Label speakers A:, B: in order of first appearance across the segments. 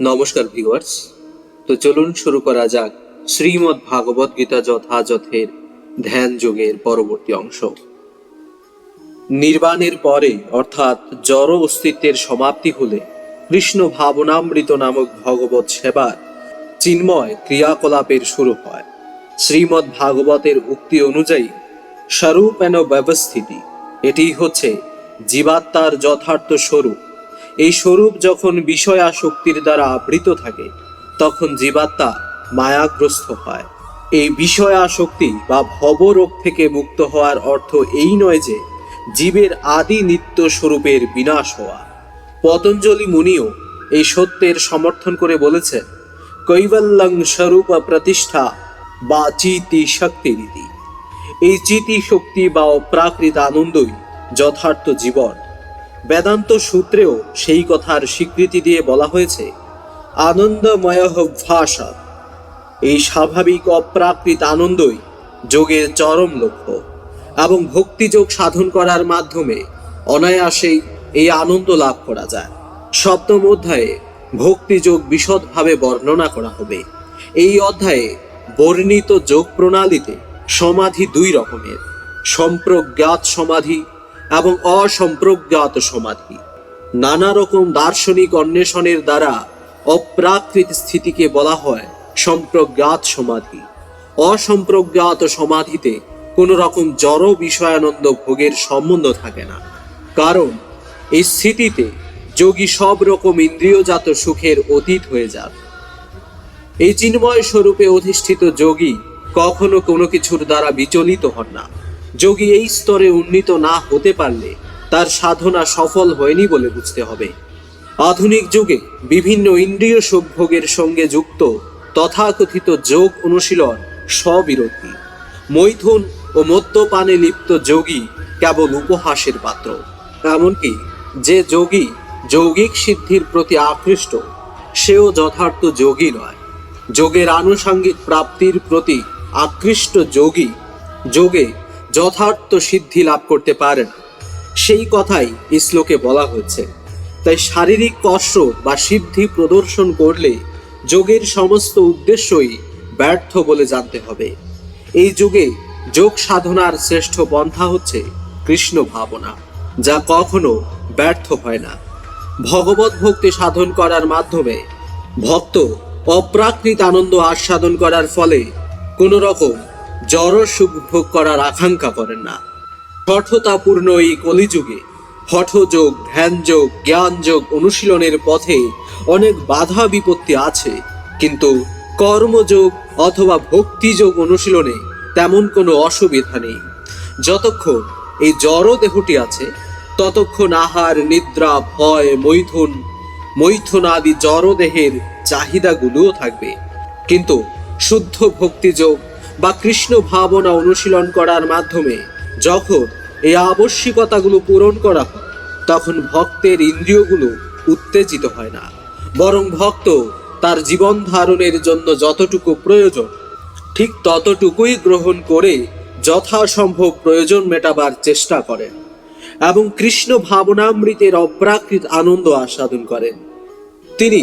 A: নমস্কার ভিউয়ার্স তো চলুন শুরু করা যাক শ্রীমদ্ ভাগবত গীতা যথাযথের ধ্যান যোগের পরবর্তী অংশ। নির্বাণের পরে, অর্থাৎ জড় অস্তিত্বের সমাপ্তি হলে, কৃষ্ণ ভাবনামৃত নামক ভগবত সেবার চিন্ময় ক্রিয়াকলাপের শুরু হয়। শ্রীমদ্ ভাগবতের উক্তি অনুযায়ী স্বরূপ এন ব্যবস্থিতি, এটি হচ্ছে জীবাত্মার যথার্থ স্বরূপ। এই স্বরূপ যখন বিষয় আসক্তির দ্বারা আবৃত থাকে, তখন জীবাত্মা মায়াগ্রস্ত হয়। এই বিষয় আসক্তি বা ভবরোগ থেকে মুক্ত হওয়ার অর্থ এই নয় যে জীবের আদি নিত্য স্বরূপের বিনাশ হওয়া। পতঞ্জলি মুনিও এই সত্যের সমর্থন করে বলেছেন, কৈবল্যং স্বরূপ প্রতিষ্ঠা বা চিতি শক্তি রীতি এই চিতি শক্তি বা অপ্রাকৃত আনন্দই যথার্থ জীবন। বেদান্ত সূত্রেও সেই কথার স্বীকৃতি দিয়ে বলা হয়েছে, আনন্দময় ভাষা। এই স্বাভাবিক অপ্রাকৃত আনন্দই যোগের চরম লক্ষ্য এবং ভক্তিযোগ সাধন করার মাধ্যমে অনায়াসেই এই আনন্দ লাভ করা যায়। সপ্তম অধ্যায়ে ভক্তিযোগ বিশদভাবে বর্ণনা করা হবে। এই অধ্যায়ে বর্ণিত যোগ প্রণালীতে সমাধি দুই রকমের, সম্প্রজ্ঞাত সমাধি এবং অসম্প্রজ্ঞাত সমাধি। নানা রকম দার্শনিক অন্বেষণের দ্বারা অপ্রাকৃত স্থিতিকে বলা হয় সম্প্রজ্ঞাত সমাধি। অসম্প্রজ্ঞাত সমাধিতে কোনো রকম জড় বিষয়ানন্দ ভোগের সম্বন্ধ থাকে না। কারণ এই স্থিতিতে যোগী সব রকম ইন্দ্রিয়জাত সুখের অতীত হয়ে যান। এই চিন্ময় স্বরূপে অধিষ্ঠিত যোগী কখনো কোনো কিছুর দ্বারা বিচলিত হন না। যোগী এই স্তরে উন্নীত না হতে পারলে তার সাধনা সফল হয়নি বলে বুঝতে হবে। আধুনিক যুগে বিভিন্ন ইন্দ্রিয় সুখভোগের সঙ্গে যুক্ত তথাকথিত যোগ অনুশীলন স্ববিরোধী। মৈথুন ও মদ্যপানে লিপ্ত যোগী কেবল উপহাসের পাত্র। এমনকি যে যোগী যৌগিক সিদ্ধির প্রতি আকৃষ্ট, সেও যথার্থ যোগী নয়। যোগের আনুষঙ্গিক প্রাপ্তির প্রতি আকৃষ্ট যোগী যোগে যথার্থ সিদ্ধি লাভ করতে পারে না সেই কথাই এই শ্লোকে বলা হয়েছে। তাই শারীরিক কসরত বা সিদ্ধি প্রদর্শন করলে যোগের সমস্ত উদ্দেশ্যই ব্যর্থ বলে জানতে হবে। এই যুগে যোগ সাধনার শ্রেষ্ঠ পন্থা হচ্ছে কৃষ্ণ ভাবনা, যা কখনো ব্যর্থ হয় না। ভগবত ভক্তি সাধন করার মাধ্যমে ভক্ত অপ্রাকৃত আনন্দ আস্বাদন করার ফলে কোনো রকম জড় সুখ ভোগ করার আকাঙ্ক্ষা করেন না। হঠতাপূর্ণ এই কলিযুগে হঠযোগ, ধ্যানযোগ, জ্ঞানযোগ অনুশীলনের পথে অনেক বাধা বিপত্তি আছে, কিন্তু কর্মযোগ অথবা ভক্তিযোগ অনুশীলনে তেমন কোনো অসুবিধা নেই। যতক্ষণ এই জড় দেহটি আছে, ততক্ষণ আহার, নিদ্রা, ভয়, মৈথুন মৈথুন আদি জড় দেহের চাহিদাগুলোও থাকবে। কিন্তু শুদ্ধ ভক্তিযোগ বা কৃষ্ণ ভাবনা অনুশীলন করার মাধ্যমে যখন এই আবশ্যিকতাগুলো পূরণ করা হয়, তখন ভক্তের ইন্দ্রিয়গুলো উত্তেজিত হয় না। বরং ভক্ত তার জীবন ধারণের জন্য যতটুকু প্রয়োজন, ঠিক ততটুকুই গ্রহণ করে যথাসম্ভব প্রয়োজন মেটাবার চেষ্টা করেন এবং কৃষ্ণ ভাবনামৃতের অপ্রাকৃত আনন্দ আস্বাদন করেন। তিনি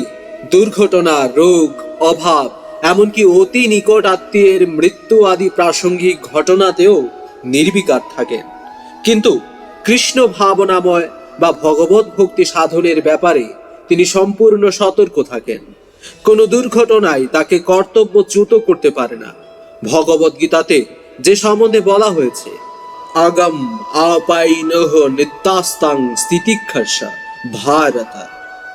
A: দুর্ঘটনা, রোগ, অভাব এমনকি অতি নিকট আত্মীয়ের মৃত্যু আদি প্রাসঙ্গিক ঘটনাতেও নির্বিকার থাকেন কিন্তু কৃষ্ণ ভাবনাময় বা ভগবত ভক্তি সাধনের ব্যাপারে তিনি সম্পূর্ণ সতর্ক থাকেন। কোনো দুর্ঘটনায় তাকে কর্তব্যচ্যুত করতে পারে না। ভগবত গীতাতে যে সম্বন্ধে বলা হয়েছে, আগম আপাইনহ ভারতা।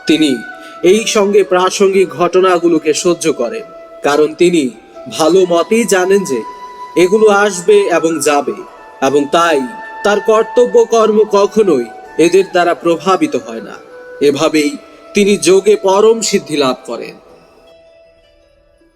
A: তিনি এই সঙ্গে প্রাসঙ্গিক ঘটনাগুলোকে সহ্য করেন। কারণ তিনি ভালো মতেই জানেন যে এগুলো আসবে এবং যাবে, এবং তাই তার কর্তব্য কর্ম কখনোই এদের দ্বারা প্রভাবিত হয় না। এভাবেই তিনি যোগে পরম সিদ্ধি লাভ করেন।